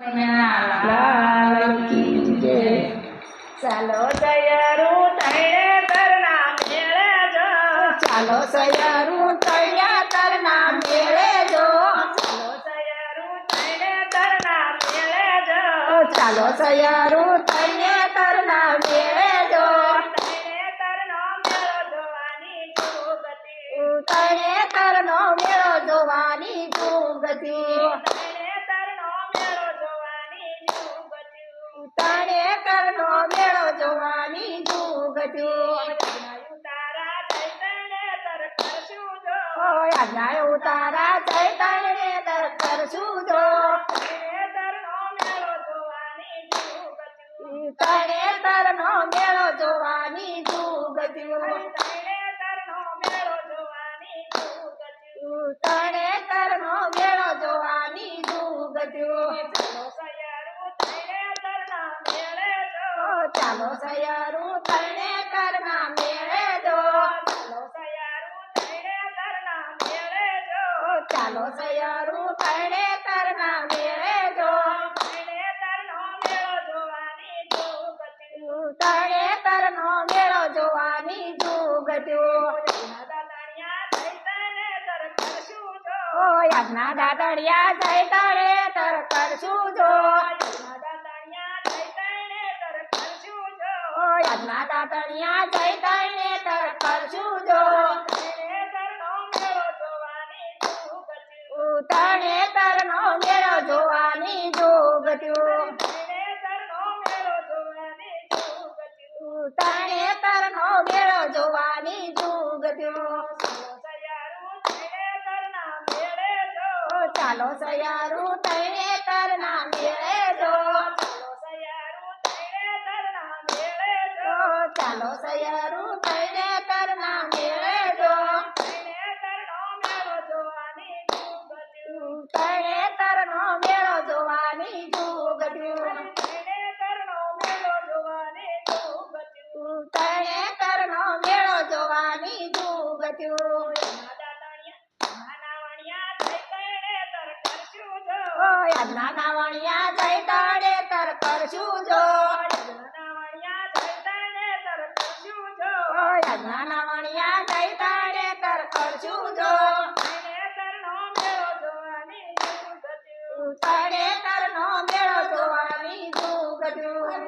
લાલ કી જય. ચાલો તૈયારું થઈને તરના મેળે જો ચાલો સયારું તળિયા તરના મેળે જો ચાલો તૈયારું થઈને તરના મેળે જો ચાલો સયારું તળિયે તરના મેળે જો થઈને તરનો મેળો જોવાની જુગતી તળે તરનો મેળો જોવાની જુગતી જોવાની જુગતી તારા ચૈતન્ય તર કરશું જો ઉતારા ચૈતન્ય દર કરશું જો. થઈને તરનો મેળો જોવાની જુગતી તણે તરનો મેળો જોવાની જુગતી થઈને તરનો મેળો જોવાની જુગતી તળે તરનો મેળો જોવાની જુગતી ચાલો સયારું થઈને તરના મેળે જો ચાલો સયારું તળે કરના મેળે જો. ચાલો સયારું થઈને તરના મેળે જો. ચાલો સયારું તળે કરના મેળે જો. થઈને તરનો મેળો જોવાની જુગતી તળે તરનો મેળો જોવાની દાદાણિયા તર જો. ઓ યાદના દાદડિયા જય તળે તર કરશું જો દાદાણિયા ચૈતન્ય તર કરશું જો ઓ યાજના દાદડિયા જય તળે તર કરશું જો થઈને તરનો મેળો જોવાની જુગત્યું થઈને તરનો મેળો જોવાની જુગત્યું ચાલો સયારું થઈને તરના મેળે જો ચાલો સયારું તળે તરના મેળે જો ચાલો સયારું થઈને તરના મેળે જો તળે તરનો મેળો જોવાની જુગત્યું થઈને તરનો મેળો જોવાની જુગત્યું તળે તરનો મેળો જોવાની જુગત્યું ઓ યાજના નાવણિયા જય તાડે તર કરશું જો. નાના નાવણિયા જય તાડે તર કરશું જો તળે તરનો મેળો જોવાની જુગત્યું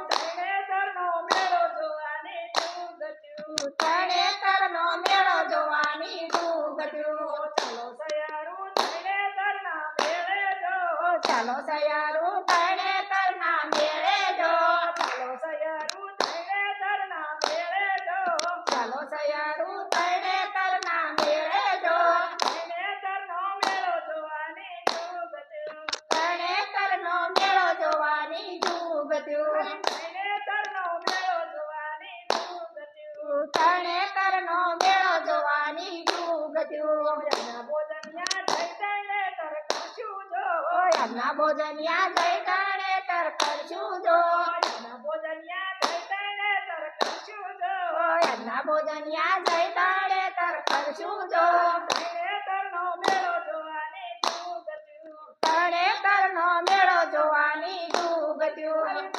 તળે તરનો મેળો જોવાની જુગત્યું સયારું તળે તરના મેળે જો. ચાલો સયારું તળે તરના મેળે જોવાની જુગત્યું મેળો જોવાની જુગત્યું યાજના ભોજનિયા જય તળે તર કરશું જો ઓ યાજના ભોજનિયા જય તળે તર કરશું જો તળે તરનો મેળો જોવાની જુગત્યું તળે તરનો મેળો જોવાની જુગત્યું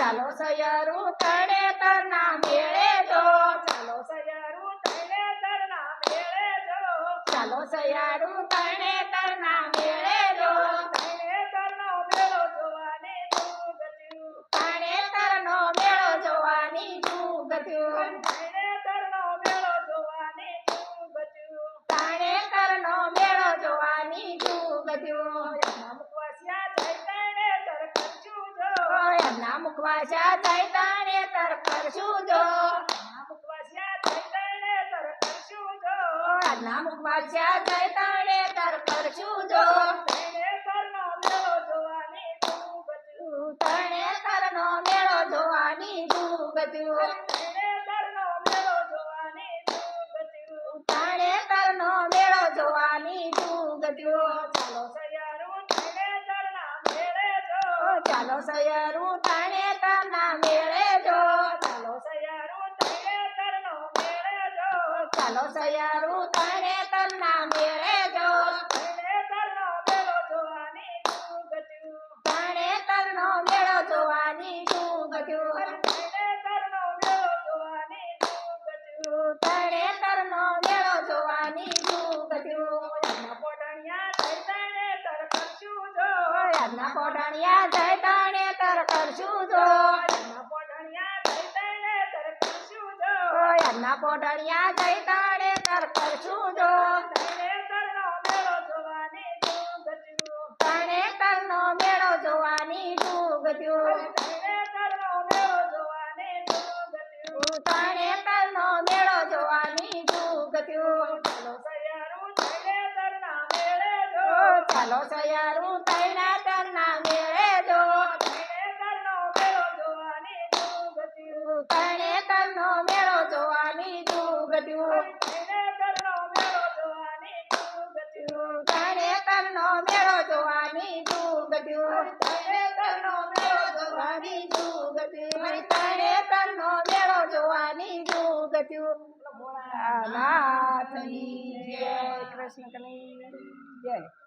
ચાલો સયારું તળે તરના મેળે જો. ચાલો સયારું તળે તરના મેળે જો. તળે તરનો મેળો જોવાની જુગત્યું તળે તરનો મેળો જોવાની જુગત્યું ઓ એમના મુખવાસા જય તળે તર કરશું જો મુખવાસા જય તળે તર કરશું જો તળે તરનો મેળો જોવાની જુગત્યું તળે તરનો મેળો જોવાની જુગત્યું ઓ ચાલો સયારું તણે તરના મેળે જો ચાલો સયાર ચાલો સૈયારું તણે તરના મેળે જો તરણેતરનો મેળો જોવાની જુગત્યું. તણે તરનો મેળો જોવાની ગુગટ્યું તણે તરનો મેળો જોવાની જુગત્યું. તણે તરનો મેળો જોવાની જુગત્યું એના પોઢણિયા થઈ તરણેતર કરશું જો. યાદના પોઢણિયા જય તણે તર કરશું જો એના પોઢણિયા થઈ તરણેતર કરશું જો. યાદના પોઢણિયા જય તણે તર કરશું જો. તણે તરનો મેળો જોવાની જોવાની જુગત્યું. તણે તરનો મેળો જોવાની તરણેતરના મેળે ચાલો સયારું તૈના તરના મેળે જો તરણેતરનો મેળો જોવાની જુગત્યું. તણે તરનો મેળો જોવાની જુગત્યું તરણેતરનો મેળો જોવાની જુગત્યું. તણે તરનો મેળો જોવાની જુગત્યું તણે તરનો મેળો જોવાની જુગત્યું તણે તરનો મેળો જોવાની નાથની જય. કૃષ્ણ કનૈયા જય.